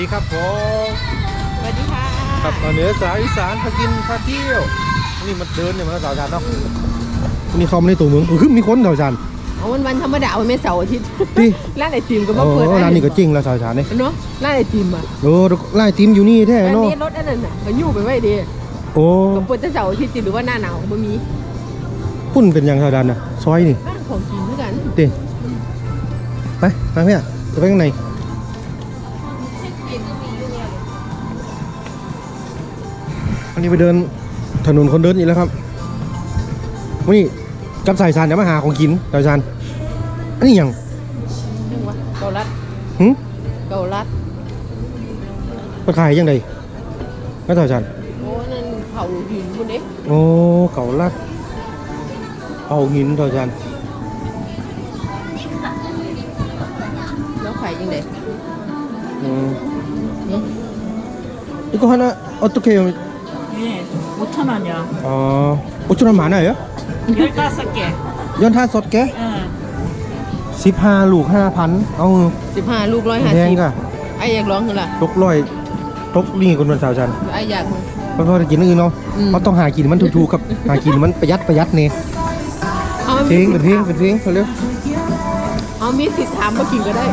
วัสดีครับผมสวัสดีค่ะครับมาเหนือสายอีสานพากินพาเที่ยว นี่มันเดินเนี่ยมันสาวจานเนาะนี่เขาไม่ในตัวเมืองเออคือมีคนสาวจานเอาวันวันธรรมดาวันไม่เสาร์อาทิตย์ที่ร้านไอติมก็โอ้มาเปิดร้านนี้ก็จริงแล้วสาวจานนี่เนาะร้านไอติมอะโอ้ร้านไอติมอยู่นี่แท้อันเนาะนี้รถอันนั้นน่ะก็อยู่ไปไว้ดีโอ้ก็เปิดแต่เสาร์อาทิตย์หรือว่าหน้าหนาวบ่มีปุ่นเป็นอย่างสาวจานนะซอยนี่ร้านของกินด้วยกันติไปไปเพี่ยจะไปข้างในันนี้ไปเดินถนนคนเดินอีกแล้วครับวันนี้กับสายซานเดี๋ยวมาหาของกินสายซานอันนี้ยังเกาลัดหึเกาลัดมาขายยังไงไม่สายซานโอ้นั่นเผาหินคนเด็กโอ้เกาลัดเผาหินสายซานแล้วขายยังไงอืมนี่ก็ฮะนะออตโตเคย 예, 5천 원이요. 어, 5천 원 많아요? 15개. 연타 쏟게? 응. 15ลูก5,000เอา สิบห้าลูกร้อยห้า แพ สิ ง บ ก่ะ ไอ้อยากร้องคือล่ะ ตกร้อยตกนี่คนวันสาวจัน ไอ้อยาก เพราะว่าจะกินอื่นเนาะ อืม เพราะต้องหากินมันถูกๆครับ หากินมันประหยัดประหยัดเนี่ย เอา เพลงเป็นเพลงเป็นเพลงเขาเร็ว เอามีสิทธิ์ถามมากินก็ได้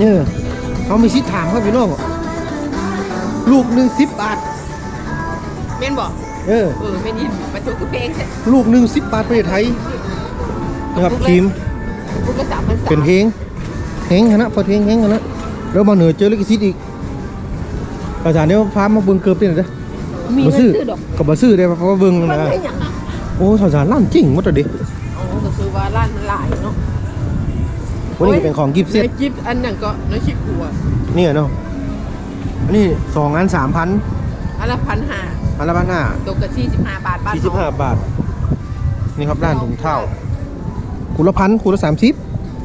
เออเขามีชิดถามครับพี่น้องลูกหนึ่งสิบบาท แ ม่นบอกเออเออแม่นยินมาถูกคือเพลงใช่ลูกหนึ่งสิบบาทประเทศไทยนะครับครีมลูกก็สามพันสามเป็นเพลงเพลงนะพอเพลงเพลงนะแล้วมาเหนือเจอลิขสิทธิ์อีกภาษาเนี้ยพามาเบิ่งเกือบนี่นะมีบ่เงินซื้อซื้อดอกก็บ่ซื้อได้เพราะว่าเบิ่งมันนะเป็นอย่างโอ้ภาษาล้านจริงหมดเลยดิอ๋อก็คือว่าร้านมันหลายเนาะวันนี้เป็นของกิฟต์เซ็ตในกิฟต์อันนั้นก็น้อยชิคกัวเนี่ยเนาะอันนี้สองอันสามพันอันละพันห้า อันละพันห้าตกกับสี่สิบห้าบาทบ้านสี่สิบห้าบาท นี่ครับร้านถุงเท้าคูละพันคูละสามสิบ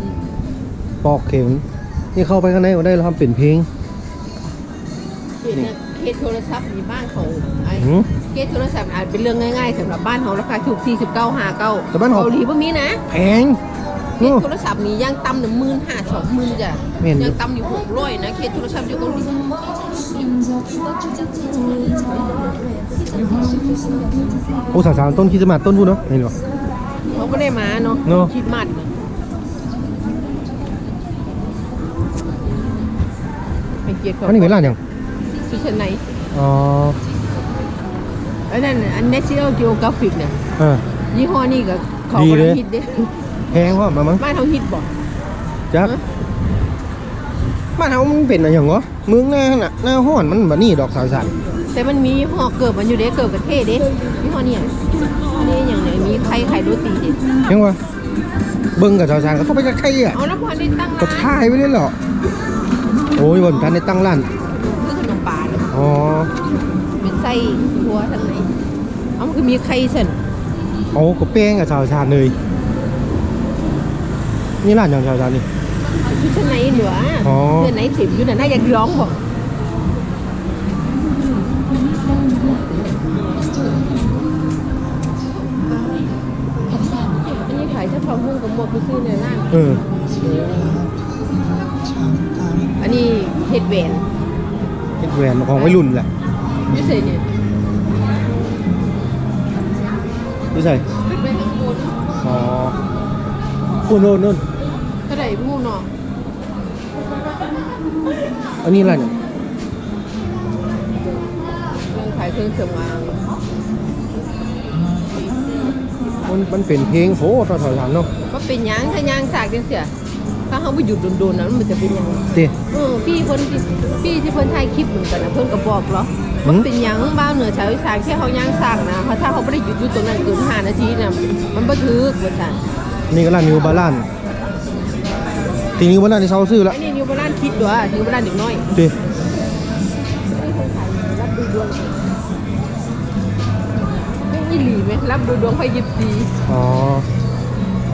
อืมปอกเข็ม นี่เข้าไปข้างในก็ได้แล้วทำเป็นเพลงเขตเนี่ยเขตโทรศัพท์มีบ้านเขาไอ้หืมเขตโทรศัพท์อาจเป็นเรื่องง่ายๆสำหรับบ้านเขาราคาถูกสี่สิบเก้าห้าเก้าแต่บ้านเขาเกาหลีบ่มีนะ แพง เขตโทรศัพท์นี่ยังต่ำหนึ่งหมื่นห้าสองหมื่นจ้ะแม่นอยู่ ยังต่ำอยู่หกร้อยนะเขตโทรศัพท์อยู่เกาหลีโอ้สาวสาวต้นคริสต์มาสต้นพูดเนาะเห็นปะเขาก็ได้มาเนาะเนอะ คิดมัดเป็นเกียรติเขาอันนี้เป็นร้านยังชุดชั้นในอ๋ออันนั้นน่ะอัน National Geographic เนี่ย เออ ยี่ห้อนี่ก็เขาดีกำเลลัย งฮิตเด้ แพงว่ามามั้งบ้านเขาฮิตบ่จักฮะบ้านเฮามันเป็นอะไรอย่างวะเมืองหน้าน่ะหน้าห้อนมันแบบนี้ดอกสาวสันแต่มันมียี่ห้อเกิดมันอยู่เด้เกิดประเทศเด้ยี่ห้อเนี่ยนี่อย่างไหนมีไข่ไข่โรตีเด้ยังวะเบิ้งกับสาวสันก็เข้าไปจะใครอะเอาแล้วพอได้ตั้งก็ร้านท่ายไว้เลยเหรอโอ้ยวันทันได้ตั้งร้านคือขนมปลาเนี่ยอ๋อเป็นไส้หัวทั้งไหนเอามันคือมีไข่เส้นเอาก็แป้งกับสาวสันเลย นี่ร้านอย่างสาวสันนี่ชุดชั้นในเหลืออ๋อเดือนไหนสิบอยู่น่ะน่าอยากร้องบ่อันนี้ขายเฉพาะหุ้งกับหมวกไปซื้อในร้านเอออันนี้เห็ดแหวนเป็นแหวนของวัยรุ่นแหละยูเซเนี่ยดูใส่ขึ้นไปข้างบนอ๋อคุณโน่นโน่นเท่าไหร่หมู่เนาะอันนี้ร้านอย่างเรื่องขายเครื่องเครื่องวางมันมันเป็นเพลงโหสาวสันเนาะก็เป็นหยังถ้ายางสากจังเสียถ้าเขาไปหยุดโดนๆนั้นมันจะเป็นหยังเต้ เออพี่คนที่พี่ที่เพิ่นถ่ายคลิปเหมือนกันนะเพิ่นก็บอกเหรอหืมมันเป็นหยังบ้าวเหนือชาวอีสานแค่เขาย่างสร้างนะเพราะถ้าเขาไม่ได้หยุดอยู่ตรงนั้นเกิน5นาทีน่ะมันบ่ถึกว่าซั่นนี่ก็ร้านนิวบาลาน ทีนี้วันนั้นที่เช่าซื้อละอันนี้นิวบาลานคิดด้วยนิวบาลานเด็กน้อยเต้รับดูดวงไม่อีหลีไหมรับดูดวงไฟยิบสีอ๋อ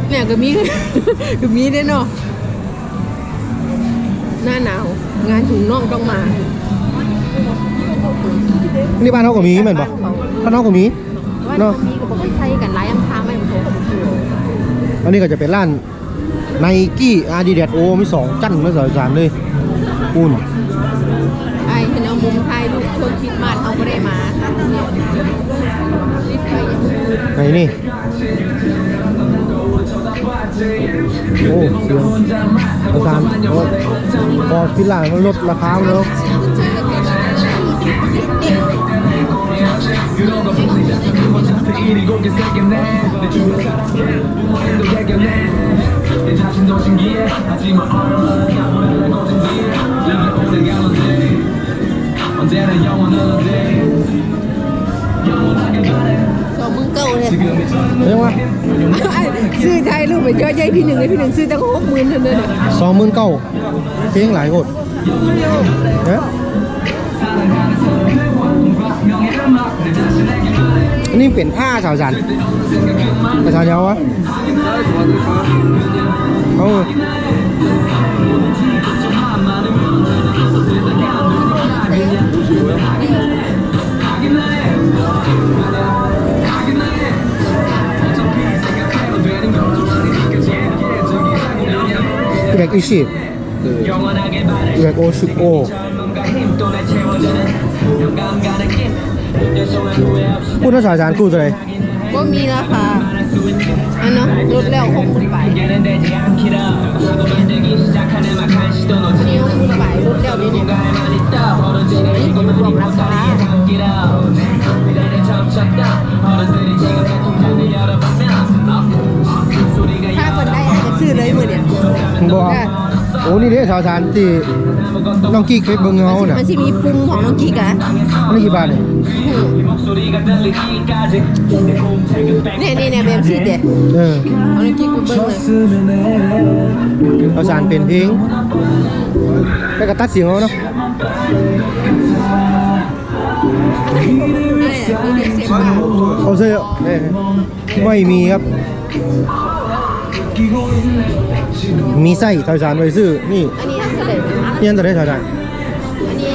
เนี่ยก็มีก็มีได้เนาะหน้าหนาว งานถุงน่องต้องมานี่บ้านเขาก็มีเหมือนปะบ้านเขาก็มีว่าเนาะมีก็บอกว่าใช้กันหลายอำพาไม่เหมือนกันอันนี้ก็จะเป็นร้าน ไนกี้อาดิดาสโอมีสองจันมาสาวสารเลยอุ่นเห็นเอามุมถ่ายรูปช่วงคริดมาสเขาไม่ได้มาเนี่ยรีบไปไหนนี่โอ้เสียงประธานโอ้พอพิลามันลดราคาแล้ว สองมึงเก่าเลยเรียกว่าซื้อไทยรูปเป็นยอดใหญ่พี่หนึ่งเลยพี่หนึ่งซื้อตั้งหกหมื่นเท่านั้นเลยสองหมื่นเก้าเพลงหลายคนเอ๊ะอัน นี้เป็นผ้าสาวจันภาษาเยาวะเอาแบกอีชิแบกโอชิโอ พูดภาษาจานพูดอะไรก็มีราคาอันเนาะลดแล้วหกหมื่นบาทนี่หกหมื่นบาทลดแล้วนี่เนี่ยนี่ก็รวมราคาถ้าคนได้อาจจะซื้อเลยมือเนี่ยบอก โอ้นี่เด้สาวจานที่น้องกี้เคยเบิ่งเฮาน่ะมันสิมีปุ่มของน้องกิ๊กอะอันนี้กี่บาทเนี่ยเนี่ยเนี่ยเนี่ยแบบสิเด็ดเออเอาน้องกิ๊กไปเบิ้งเลยสาวจานเป็นเพลงแล้วก็ตัดเสียงเอาเนาะเนี่ยมีเด็กเสียงเบาเอาเสื้อเอ้ยไม่มีครับ มีไส้สาวจานไว้ซื้อ นี่ อันนี้อันเสด็จนี่อันตรายสาวจานอันนี้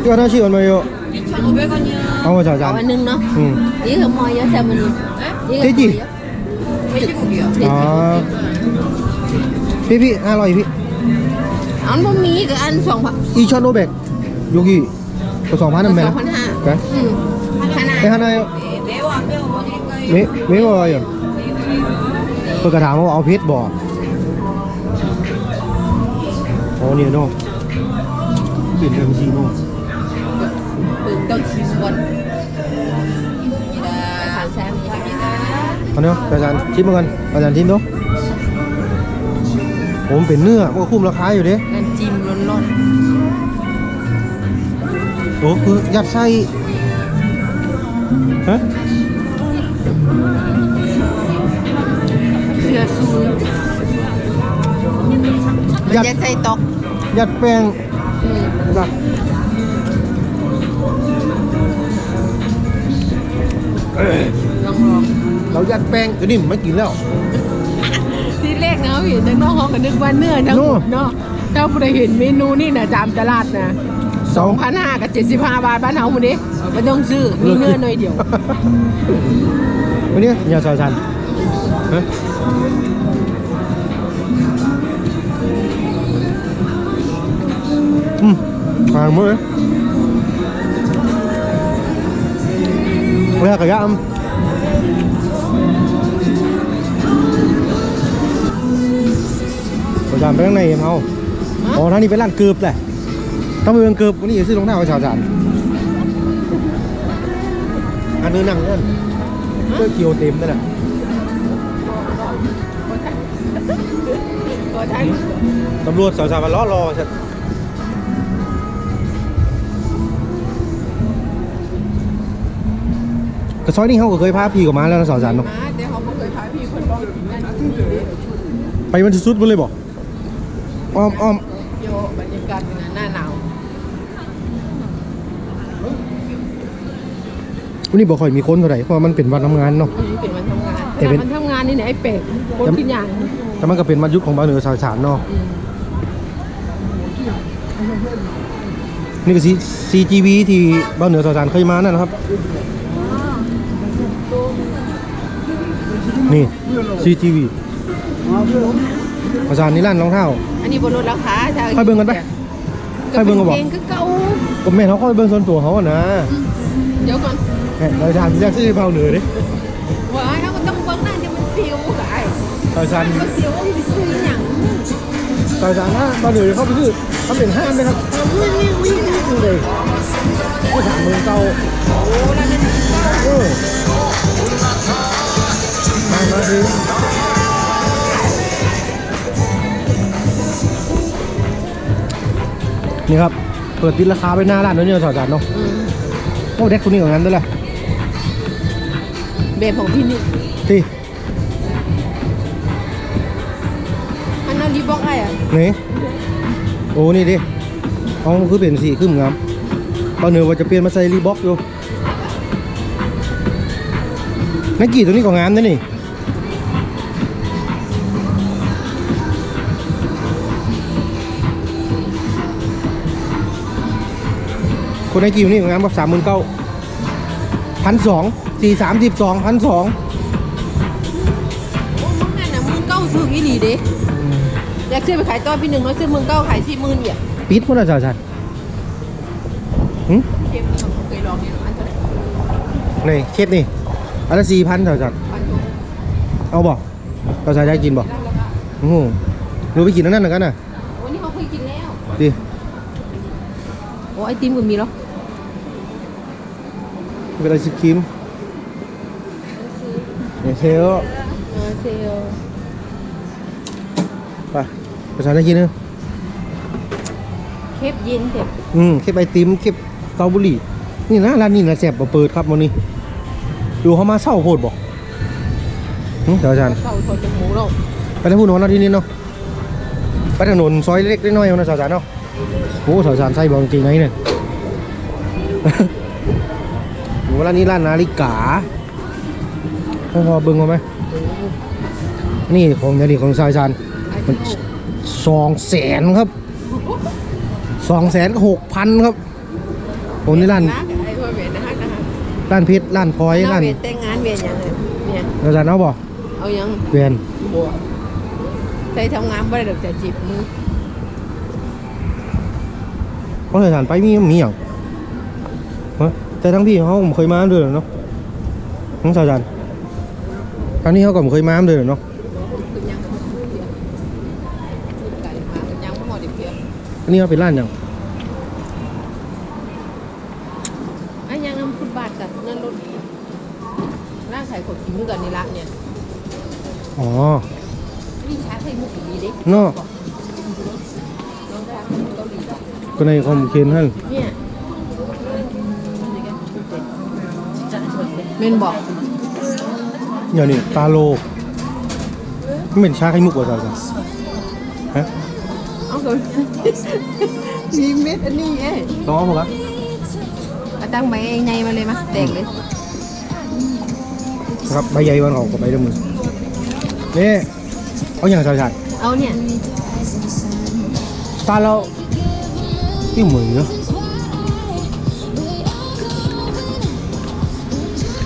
ที่ว่าถ้าชื่อมันมาเยอะเอามาสาวจาเอานอันหนึงเนาะอืมนี่คือมอยาแซมมันนี่เจ๊จิอ๋อพี่พี่ห้าร้อยพี่อันบ่มีกับอันสองพันอีช็อตโนแบกโยกิก็สองพันนั่นแหละสองพันห้ากันอืมขนาดไอ้ฮันไนเมเมว่าอะไรอยู่เปิดกระถางว่าเอาเพชรบ่โอ้เนี่ยเนาะเปลี่ยนเป็นซีโน่ปืนต้องชิมก่อนผ่านแซมนี่ค่ะเอาเนาะอาจารย์ชิมมากันอาจารย์ชิมดูผมเป็นเนื้อมันก็คุ้มราคาอยู่เด้น้ำจิ้มร้อนโอ้คือยัดไส้ฮะ ยัดจะใส่ตอกยัดแป้งอืมนะเอ้ยลองลองเรายัดแป้งตัวนี้ไม่กินแล้ว ที่แรกนะเห็นทั้งน้องเขาก็นึกว่าเนื้อทั้งหมดเนาะถ้าผู้ใดเห็นเมนูนี่นะจามตลาดนะสองพันห้ากับเจ็ดสิบห้าบาทบ้านเฮาหมดนี้ไม่ต้องซื้อมีเนื้อหน่อยเดียววันนี้อย่าสอยสัน ฮะอืมผ่านมือเรียกกระยำสอยสันไปข้างในเอ็มเอาอ๋อท่างนี้เป็นร้านเกือบแหละต้องไปเมืองเกือบวันนี้อย่าซื้อรองเท้าไปสอยสันอันนี้นั่งเล่นเสื้อเกียวเต็มนั่นแหละก็ได้ตำรวจสาวสาวมาล้อรอฉัน กระซอยนี่เขาก็เคยพาพี่กับมาแล้วนะสาวสาวเนาะมาแต่เขาไม่เคยพาพี่คนบอกนั่นที่นี่ไปมันสุดๆไปเลยบอกอ้อมอ้อมโยบรรยากาศหน้าหนาววันนี้บอกค่อยมีคนเท่าไหร่เพราะมันเป็นวันทำงานเนาะอืมเป็นวันทำงานแต่เป็น วันทำงานนี่เนี่ยไอ้เป็ดคนกินอย่างแต่มันก็เป็นวันหยุดของบ้านเหนือสาวสาวเนาะอืมนี่ก็ซี CGV ที่บ้านเหนือสาวสาวเคยมานั่นนะครับ นี่ CGV อาจารย์นี่ร้านรองเท้าอันนี้บนรถราคาถ้าไปเบิ่งกันไปให้เบิ่งก็บอกเพลงก็เก่าก็แม่เขาเข้าไปเบิ่งส่วนตัวเขาอะนะเดี๋ยวก่อนแม่เราทานอยากซื้อเผาเหนือดิว่าเขาก็ต้องเบิ่งหน้าจะมันเสียวกับไอ้ซอยซันก็เสียวว่ามันซื้อหยังซอยซันนะเผาเหนือเขาไปซื้อเขาเป็นห้ามเลยครับวิ่งวิ่งวิ่งวิ่งเลยผู้ถามเมืองเก่าโอ้แล้วนั่นเออมามาดิ นี่ครับ เปิดติดราคาไปหน้าร้านด้วยเนี่ยสอดจานเนาะอืมโอ้เด็กคนนี้ของงั้นด้วยแหละแบบของพี่นี่ที่อันนั้นรีบอกไอ้อะนี่โอ้นี่ดิเอาคือเป็นสีขึ้นงามตอนเหนือว่าจะเปลี่ยนมาใส่รีบ็อกอยู่นักกี่ตัวนี้ก็งามนะนี่ คนนักกี่ตัวนี้ก็งามแบบสามหมื่นเก้าพันสองสี่สามสิบสองพันสองโอ้มึงนั่นน่ะมึงเก้าซื้ออีหลีเด้อยากซื้อไปขายต่อพี่หนึ่งเขาซื้อมึงเก้าขายสี่หมื่นเนี่ยปิดหมดแล้วจ้าจันหึเข็มนี่เขาเคยลองเนี่ยอันเท่าไหร่นี่เคสนี่อันละสี่พันจ้าจันพันหกเอาบอกเราใช้ได้กินบอกได้แล้วค่ะโอ้โหรู้ไปกินอันนั่นเหมือนกันน่ะโอ้นี่เขาเคยกินแล้วดิโอ้ไอติมก็มีแล้ว เป็นไอศครีมเนี่ยเซลลเออเซลไปภาษาได้กินเนอะเคปเย็นเถอะอืมเคปไอติมเคปเกาบุรีนี่นะร้านนี้นะแซ่บบ่เปิดครับวันนี้ ดูเขามาเศร้าโคตรบอกหึเดี๋ยวอาจารย์เก่าทอดจมูกแล้วไปได้พูดนอนเอาที่นี่เนาะไปถนนซอยเล็กๆน้อยๆเอานะสาวจานเนาะโอ้สาวจานใส่บอลจริงไงเนี่ย โอ้ร้านนี้ร้านนาฬิกาพอพอเบิ่งเอาไหมนี่ของเนี่ยนี่ของสาวจานไอมันติมสองแสนครับสองแสนหกพันครับโอ้นี่ร้านนะไอ้พ่อเวรนะฮะนะฮะร้านเพชรร้านพลอยร้านเวรแต่งงานเวรยังไงเนี่ยสาวจานเอาบ่เอายังเวียนบัวใส่ทำงานไม่ได้ดอกจะจีบมือเพราะสาวจานไปมีมีอย่างฮะ แต่ทั้งพี่เขาผมเคยมาด้วยเหรอเนาะทั้งสาวจานครั้งนี้เขาก็ผมเคยมาด้วยเหรอเนาะคือยังกับเพียไก่มาเป็นยังไม่หมดอีกเพียอันนี้เขาเป็นร้านอย่างไอ้ยังน้ำฟุตบาทกับนั่นรถร่างขายขดกินด้วยกันนี่ละเนี่ย อ๋อนี่ช้าใส่มุกดีดิเนาะน้องทางเกาหลีก็ในคอมเคนให้เนี่ เมนบอกอย่างนี้ตาโลไม่เป็นชาไข่มุกว่ะสาวจานฮะเอาก่อนมีเม็ดอันนี้เอ้ยลองเอาผมครับเอาตั้งใบไงมาเลยมาแตกเลย ครับใบใหญ่วันออกกับใบเดิมมือนี่เอาอย่างสาวจานเอาเนี่ยตาเราที่เหมือนเนาะ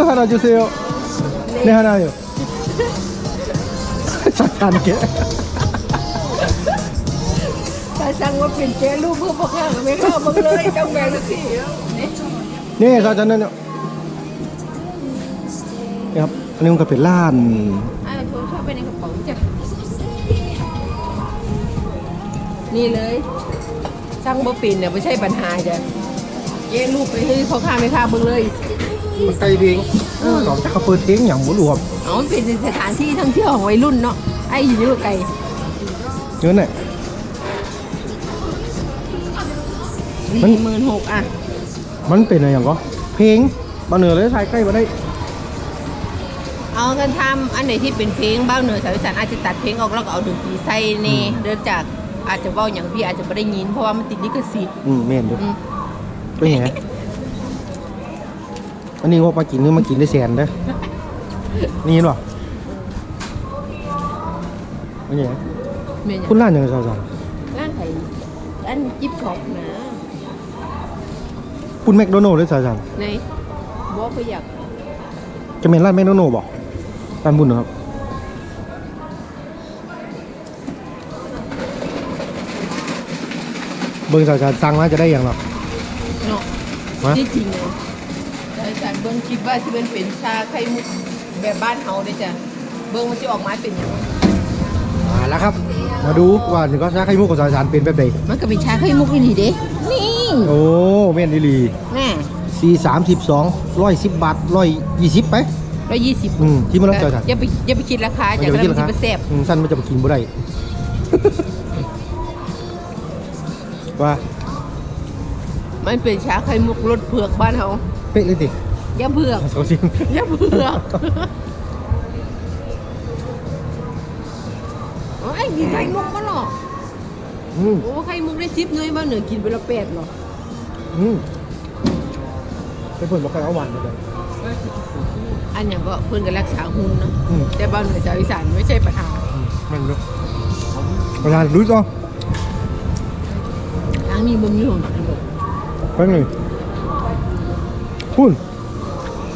ก่อนต้องไปเรื่อยๆก่อนเปิดเจ๊ไปคือเราเบิ่งบอกไปแก้อะไรสาวสัตว์แก้เลยพี่เอาแบบมึงสี่เหรอเนาะตกที่สาวสัตว์อีกก็ฮาราจูเซลเนี่ยฮาราอยู่สาวสัตว์แกถ้าสั่งว่าเป็นเจ๊ลูกเพื่อพ่อข้างไม่เข้าเบิ่งเลยต้องแบ่งสักทีนี่สาวสัตว์นั่นเนี่ยนี่ครับอันนี้มันก็เป็นล้านอ่าโทรชอบไปในกระเป๋าจ้ะนี่เลยสั่งบ่ปินเนี่ยไม่ใช่ปัญหาจ้ะเย้ลูกไปให้พ่อข้าไม่ข้าเบิ่งเลย มันไกลเพลงสองจากเขาเปิดเพลงอย่างหมูรวมเอามันเป็นสถานที่ท่องเที่ยวของวัยรุ่นเนาะไอ้อยู่นี่ก็ไกลเยอะหน่อยมันสี่หมื่นหกอะ มันเป็นอะไรอย่างก็เพลงมาเหนือเลยถ่ายใกล้มาได้ เอากันทำอันไหนที่เป็นเพลงบ้างเหนือสายอีสานอาจจะตัดเพลงออกแล้วก็เอาดนตรีใส่ในเดินจากอาจจะเว้าอย่างพี่อาจจะไม่ได้ยินเพราะว่ามันติดลิขสิทธิ์อืมแม่นดูอืมเป็นไง อันนี้งบมากินนี่มากินได้แสนเด้อนี่เห็นป่ะอันนี้ไงแม่นหยังคุณร้านยังไงสาวร้านไข่ร้านจิ๊บช็อปนะๆคุณแมคโดนัลด์หรือสาวในบ่ก็อยากๆจะเป็นร้านแมคโดนัลด์บอกร้านบุญเหรอครับเบิ่งสาวๆสั่งมาจะได้อย่างหรอเนาะฮะที่จริงเลยแต่ฉัน เบิ่งคิดว่าสิเป็นเป็นชาไข่มุกแบบบ้านเฮาเด้จ้ะเบิ่งมันสิออกมาเป็นหยังมาแล้วครับ มาดูว่าถึงก็ชาไข่มุกกับสาวๆเป็นแบบใดมันก็เป็นชาไข่มุกอีหลีเด้นี่โอ้แม่นดีหลีแน่สี่สามสิบสองร้อยสิบบาทร้อยยี่สิบไป120อืมที่มันรับเจอกันอย่าไปอย่าไปคิดราคามันจ้ะจะไปแล้วกินมันราสิคาไปแซ่บอืมสั้นมันจะไปกินบ่ได้ ว่า มันเป็นชาไข่มุกรสเผือกบ้านเฮาเป๊ะเลยสิ อย่าเผือกเขาจริงอย่าเผือกโอ้ยมีไข่มุกบ่หรออืมโอ้ไข่มุกได้10หน่วยบ่เหนือกินไปละแปดหรออืมไปเพิ่นบอกใครเอาหวานมาเลยอันอย่างก็เพิ่นก็รักษาหุ่นเนาะอืมแต่บ้านเหนือชาวอีสานไม่ใช่ปัญหาอืมมันเนาะประธานรู้ต่อทางนี้บ่มีหุ่นกินบ่แป๊บหนึงพูนสนแดมันสนแดนี่เป็นตัวสื่อภาษาเกาหลีเรียนๆเนี่ยไงไงยังมันมีอย่างอาจารย์พูด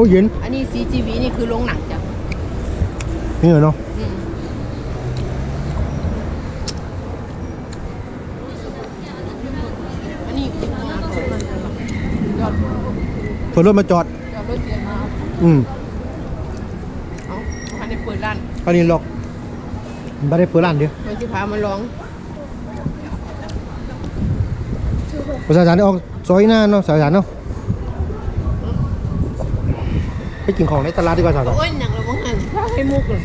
อ้เย็น อันนี้ CGV นี่คือโรงหนังจ้ะนี่เหรอเนาะอืมอันนี้คือมาจอดเพิ่นรถมาจอดจอดรถเสียมาอืมเอาพันในเปิดร้านอันนี้ล็อกไม่ได้เปิดร้านเดียวมันจะพามาลองประชาชนได้ออกซอยหน้าเนาะสาวสารเนาะไป กินของในตลาดดีกว่าสาวสารโอ้ยหนังเราบ้างหันถ้าให้มุกเลย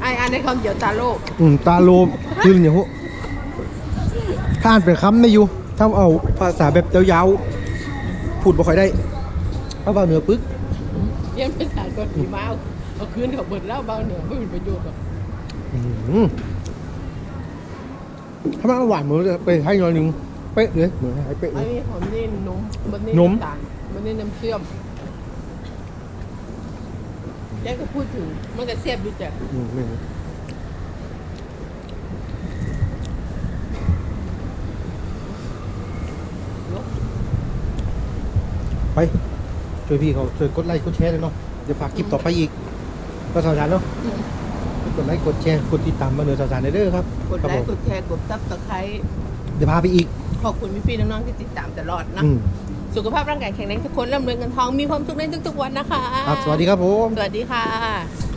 ไออันในคำเดียวตาโลกอืมตาโลมยืนอย่างหูถ้าอ่านเป็นคำไม่อยู่ถ้าเอาภาษาแบบยาวๆพูดบ่ค่อยได้เอาเบาเหนือปึ๊กเรียนภาษาเกาหลีมาเอาเอาคืนเขาเบิดแล้วเบาเหนือไม่เป็นประโยชน์หรอกอืมถ้ามันเอาหวานเหมือนไปให้หน่อยหนึงเป๊ะเลยเหมือนให้เป๊ะอัเลนย นี้หอมนี่นมมันนี่นมำตาล มันนี่น้ำเชื่อมแกก็พูดถึง มันก็เสียบดูจ้ะอืมไม่รู้ไป ช่วยพี่เขาช่วยกดไลค์กดแชร์เลยเนาะเดี๋ยวฝากคลิปต่อไปอีกก็สาวสารเนาะกดไลค์กดแชร์กดติดตามมาเหนือสาวสารได้เด้อครับกดครับไลผมค์กดแชร์กดซับสไครต์เดี๋ยวพาไปอีกขอบคุณพี่ๆน้องๆที่ติดตามตลอดนะอืม สุขภาพร่างกายแข็งแรงทุกคนร่ำรวยเงินทองมีความสุขในทุกๆวันนะคะ ครับสวัสดีครับผม สวัสดีค่ะ